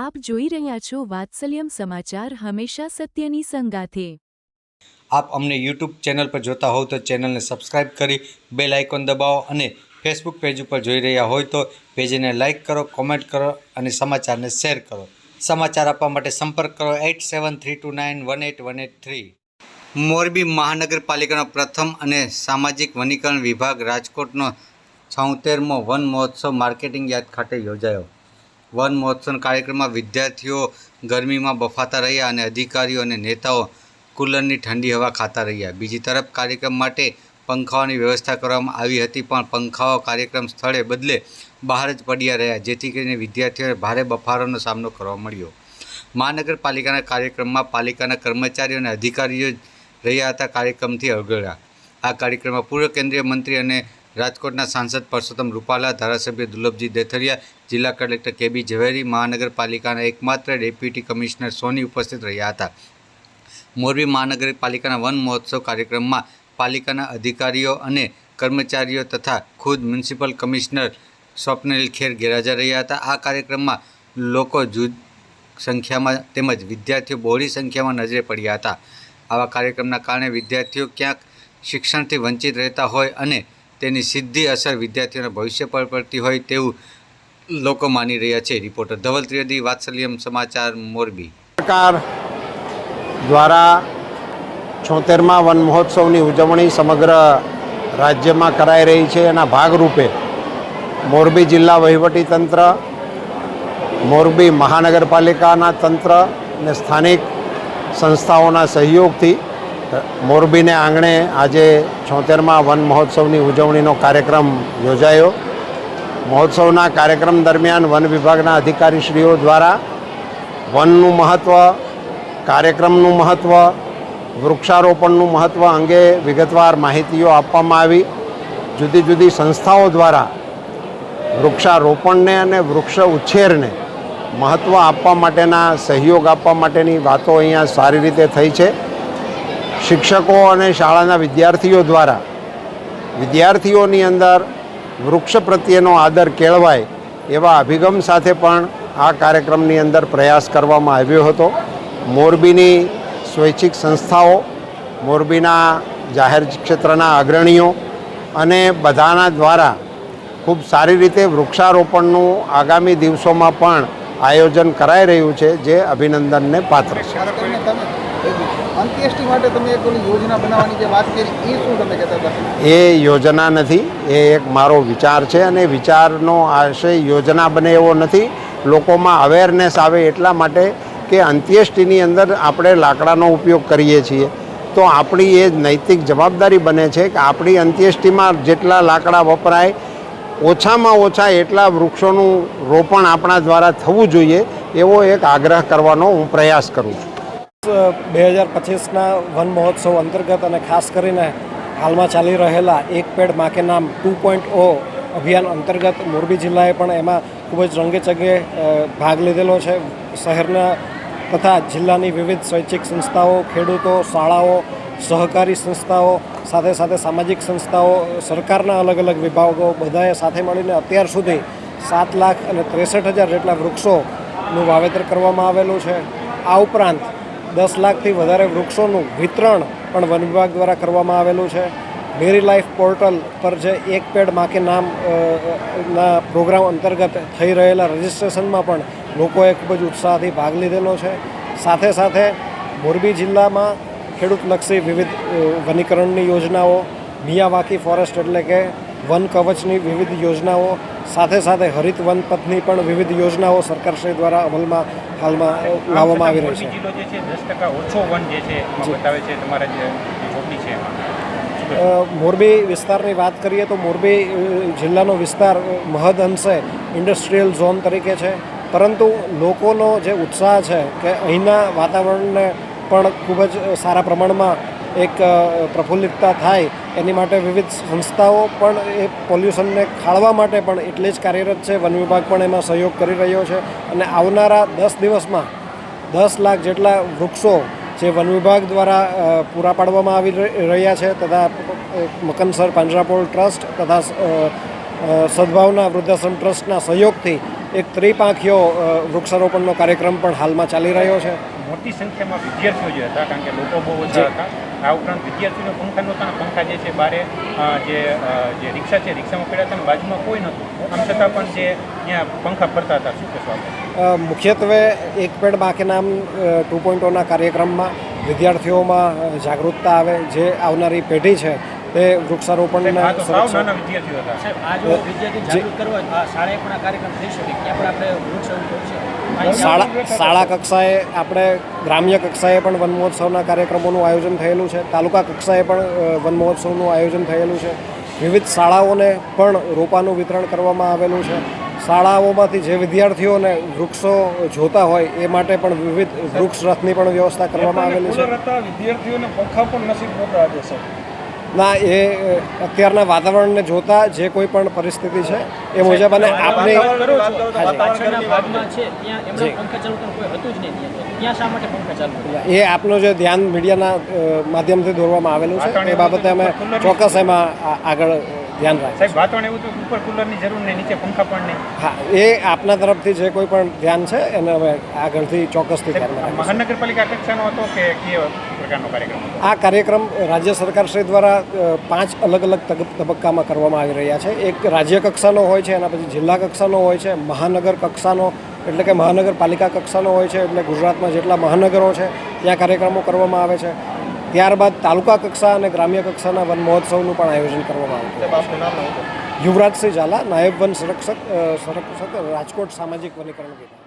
આપ જોઈ રહ્યા છો વાત્સલ્યમ સમાચાર હંમેશા સત્યની સંગાથે. આપ અમને યુટ્યુબ ચેનલ પર જોતા હોવ તો ચેનલને સબસ્ક્રાઇબ કરી બેલ આઇકોન દબાવો અને ફેસબુક પેજ ઉપર જોઈ રહ્યા હોય તો પેજને લાઇક કરો, કોમેન્ટ કરો અને સમાચારને શેર કરો. સમાચાર આપવા માટે સંપર્ક કરો eight seven three two nine one eight one eight three. Morbi મહાનગરપાલિકાનો પ્રથમ અને સામાજિક વનીકરણ વિભાગ રાજકોટનો છોતેરમો વન મહોત્સવ માર્કેટિંગ યાદ ખાતે યોજાયો. વન મહોત્સવ કાર્યક્રમમાં વિદ્યાર્થીઓ ગરમીમાં બફાતા રહ્યા અને અધિકારીઓ અને નેતાઓ કુલરની ઠંડી હવા ખાતા રહ્યા. બીજી તરફ કાર્યક્રમ માટે પંખાઓની વ્યવસ્થા કરવામાં આવી હતી, પણ પંખાઓ કાર્યક્રમ સ્થળે બદલે બહાર જ પડ્યા રહ્યા, જેથી કરીને વિદ્યાર્થીઓને ભારે બફારોનો સામનો કરવા મળ્યો. મહાનગરપાલિકાના કાર્યક્રમમાં પાલિકાના કર્મચારીઓ અને અધિકારીઓ રહ્યા હતા કાર્યક્રમથી અવગળ્યા આ કાર્યક્રમમાં પૂર્વ કેન્દ્રીય મંત્રી અને રાજકોટના સાંસદ પરસોત્તમ રૂપાલા, ધારાસભ્ય દુર્લભજી દેથરિયા, જિલ્લા કલેક્ટર કેબી ઝવેરી, મહાનગરપાલિકાના એકમાત્ર ડેપ્યુટી કમિશનર સોની ઉપસ્થિત રહ્યા હતા. મોરબી મહાનગરપાલિકાના વન મહોત્સવ કાર્યક્રમમાં પાલિકાના અધિકારીઓ અને કર્મચારીઓ તથા ખુદ મ્યુનિસિપલ કમિશનર સ્વપ્નિલ ખેર ગેરહાજર રહ્યા હતા. આ કાર્યક્રમમાં લોકો જૂજ સંખ્યામાં તેમજ વિદ્યાર્થીઓ બહોળી સંખ્યામાં નજરે પડ્યા હતા. આવા કાર્યક્રમના કારણે વિદ્યાર્થીઓ ક્યાંક શિક્ષણથી વંચિત રહેતા હોય અને તેની સીધી અસર વિદ્યાર્થીઓના ભવિષ્ય પર પડતી હોય તેવું લોકો માની રહ્યા છે, રિપોર્ટર ધવલ ત્રિવેદી, વાત્સલ્યમ સમાચાર, મોરબી. સરકાર દ્વારા છોતેરમાં વન મહોત્સવની ઉજવણી સમગ્ર રાજ્યમાં કરાઈ રહી છે. એના ભાગરૂપે મોરબી જિલ્લા વહીવટીતંત્ર મોરબી મહાનગરપાલિકાના તંત્ર અને સ્થાનિક સંસ્થાઓના સહયોગથી મોરબીને આંગણે આજે છોતેરમાં વન મહોત્સવની ઉજવણીનો કાર્યક્રમ યોજાયો. મહોત્સવના કાર્યક્રમ દરમિયાન વન વિભાગના અધિકારીશ્રીઓ દ્વારા વનનું મહત્ત્વ કાર્યક્રમનું મહત્ત્વ વૃક્ષારોપણનું મહત્ત્વ અંગે વિગતવાર માહિતીઓ આપવામાં આવી. જુદી જુદી સંસ્થાઓ દ્વારા વૃક્ષારોપણને અને વૃક્ષ ઉછેરને મહત્ત્વ આપવા માટેના સહયોગ આપવા માટેની વાતો અહીંયા સારી રીતે થઈ છે. શિક્ષકો અને શાળાના વિદ્યાર્થીઓ દ્વારા વિદ્યાર્થીઓની અંદર વૃક્ષ પ્રત્યેનો આદર કેળવાય એવા અભિગમ સાથે પણ આ કાર્યક્રમની અંદર પ્રયાસ કરવામાં આવ્યો હતો. મોરબીની સ્વૈચ્છિક સંસ્થાઓ, મોરબીના જાહેર ક્ષેત્રના અગ્રણીઓ અને બધાના દ્વારા ખૂબ સારી રીતે વૃક્ષારોપણનું આગામી દિવસોમાં પણ આયોજન કરાઈ રહ્યું છે, જે અભિનંદનને પાત્ર છે. અંત્યેષ્ટિ માટે તમે એક યોજના બનાવવાની જે વાત કરી, એ શું તમે કહેતા હતા? એ યોજના નથી, એ એક મારો વિચાર છે અને વિચારનો આશય યોજના બને એવો નથી. લોકોમાં અવેરનેસ આવે એટલા માટે કે અંત્યેષ્ટિની અંદર આપણે લાકડાનો ઉપયોગ કરીએ છીએ. તો આપણી એ નૈતિક જવાબદારી બને છે કે આપણી અંત્યેષ્ટિમાં જેટલા લાકડા વપરાય, ઓછામાં ઓછા એટલા વૃક્ષોનું રોપણ આપણા દ્વારા થવું જોઈએ, એવો એક આગ્રહ કરવાનો હું પ્રયાસ કરું છું. બે હજાર પચીસના વન મહોત્સવ અંતર્ગત અને ખાસ કરીને હાલમાં ચાલી રહેલા એક પેડ માકે નામ ટુ પોઈન્ટ ઓ અભિયાન અંતર્ગત મોરબી જિલ્લાએ પણ એમાં ખૂબ જ રંગેચંગે ભાગ લીધેલો છે. શહેરના તથા જિલ્લાની વિવિધ સ્વૈચ્છિક સંસ્થાઓ, ખેડૂતો, શાળાઓ, સહકારી સંસ્થાઓ, સાથે સાથે સામાજિક સંસ્થાઓ, સરકારના અલગ અલગ વિભાગો બધાએ સાથે મળીને અત્યાર સુધી સાત લાખ અને ત્રેસઠ હજાર જેટલા વૃક્ષોનું વાવેતર કરવામાં આવેલું છે. આ ઉપરાંત દસ લાખથી વધારે વૃક્ષોનું વિતરણ પણ વન વિભાગ દ્વારા કરવામાં આવેલું છે. મેરી લાઈફ પોર્ટલ પર જે એક પેડ માકે નામ ના પ્રોગ્રામ અંતર્ગત થઈ રહેલા રજિસ્ટ્રેશનમાં પણ લોકોએ ખૂબ જ ઉત્સાહથી ભાગ લીધેલો છે. સાથે સાથે મોરબી જિલ્લામાં ખેડૂતલક્ષી વિવિધ વનીકરણની યોજનાઓ, મિયાવાકી ફોરેસ્ટ એટલે કે વન કવચની વિવિધ યોજનાઓ સાથે સાથે હરિત વન પથની પણ વિવિધ યોજનાઓ સરકારશ્રી દ્વારા અમલમાં હાલમાં લાવવામાં આવી રહી છે. મોરબી જિલ્લો જે છે દસ ટકા ઓછો વન જે છે બતાવે છે તમારા જે છે મોરબી વિસ્તારની વાત કરીએ તો મોરબી જિલ્લાનો વિસ્તાર મહદ અંશે ઇન્ડસ્ટ્રીયલ ઝોન તરીકે છે. પરંતુ લોકોનો જે ઉત્સાહ છે કે અહીંના વાતાવરણને પણ ખૂબ જ સારા પ્રમાણમાં એક પ્રફુલ્લિતતા થાય એની માટે વિવિધ સંસ્થાઓ પણ એ પોલ્યુશનને ખાળવા માટે પણ એટલી જ કાર્યરત છે. વન વિભાગ પણ એમાં સહયોગ કરી રહ્યો છે અને આવનારા દસ દિવસમાં દસ લાખ જેટલા વૃક્ષો જે વન વિભાગ દ્વારા પૂરા પાડવામાં આવી રહ્યા છે તથા મકનસર પાંજરાપોળ ટ્રસ્ટ તથા સદભાવના વૃદ્ધાશ્રમ ટ્રસ્ટના સહયોગથી એક ત્રિપાંખીઓ વૃક્ષારોપણનો કાર્યક્રમ પણ હાલમાં ચાલી રહ્યો છે. મોટી સંખ્યામાં વિદ્યાર્થીઓ જે હતા કારણ કે લોકો બહુ ઓછા હતા. આ ઉપરાંત વિદ્યાર્થીઓના પંખા નહોતા પંખા જે છે બારે જે જે રિક્ષા છે રિક્ષામાં પડ્યા હતા બાજુમાં કોઈ નહોતું. આમ છતાં પણ જે ત્યાં પંખા ફરતા હતા શું કહેશો મુખ્યત્વે એક પેડ બાકી નામ ટુ પોઈન્ટ ઓના કાર્યક્રમમાં વિદ્યાર્થીઓમાં જાગૃતતા આવે. જે આવનારી પેઢી છે તે આ વૃક્ષારોપણના તો સાવ સંરક્ષણ નાના વિદ્યાર્થીઓ હતા. સાહેબ આ જો વિદ્યાર્થી જાગૃત કરવા હોય તો આ શાળાએ પણ આ કાર્યક્રમ થઈ શકે? ત્યાં પણ આપણે વૃક્ષ આવું છે? શાળા શાળા કક્ષાએ આપણે ગ્રામ્ય કક્ષાએ પણ વન મહોત્સવના કાર્યક્રમોનું આયોજન થયેલું છે. તાલુકા કક્ષાએ પણ વન મહોત્સવનું આયોજન થયેલું છે. વિવિધ શાળાઓને પણ રોપાનું વિતરણ કરવામાં આવેલું છે. શાળાઓમાંથી જે વિદ્યાર્થીઓને વૃક્ષો જોતા હોય એ માટે પણ વિવિધ વૃક્ષ રથની પણ વ્યવસ્થા કરવામાં આવેલી છે. વિદ્યાર્થીઓને પંખા પણ નસીબ નહોતા આજે સર ના એ અત્યારના વાતાવરણને જોતા જે કોઈ પણ પરિસ્થિતિ છે એ મુજબ અને આપની કરો છો હાજી. પાછળના ભાગમાં છે ત્યાં એમણે પંખા ચાલુ કરવાનું કોઈ હતું જ નહીં ત્યાં તો. ત્યાં શા માટે પંખા ચાલુ કર્યા? એ આપનું જે ધ્યાન મીડિયાના માધ્યમથી દોરવામાં આવેલું છે એ બાબતે અમે ચોક્કસ એમાં આગળ ધ્યાન રાખીએ સાહેબ વાતાવરણ એવું હતું ઉપર કુલરની જરૂર નહીં નીચે પંખા પણ નહીં. હા એ આપના તરફથી જે કોઈ પણ ધ્યાન છે એને અમે આગળથી ચોક્કસથી મહાનગરપાલિકા કક્ષાનો હતો કે પ્રકારનો કાર્યક્રમ? આ કાર્યક્રમ રાજ્ય સરકારશ્રી દ્વારા પાંચ અલગ અલગ તબક્કામાં કરવામાં આવી રહ્યા છે. એક રાજ્ય કક્ષાનો હોય છે એના પછી જિલ્લા કક્ષાનો હોય છે મહાનગર કક્ષાનો એટલે કે મહાનગરપાલિકા કક્ષાનો હોય છે એટલે ગુજરાતમાં જેટલા મહાનગરો છે ત્યાં કાર્યક્રમો કરવામાં આવે છે. ત્યારબાદ તાલુકા કક્ષા અને ગ્રામ્ય કક્ષાના વન મહોત્સવનું પણ આયોજન કરવામાં આવે છે. યુવરાજસિંહ ઝાલા નાયબ વન સંરક્ષક સંરક્ષક રાજકોટ સામાજિક વનીકરણ વિભાગ.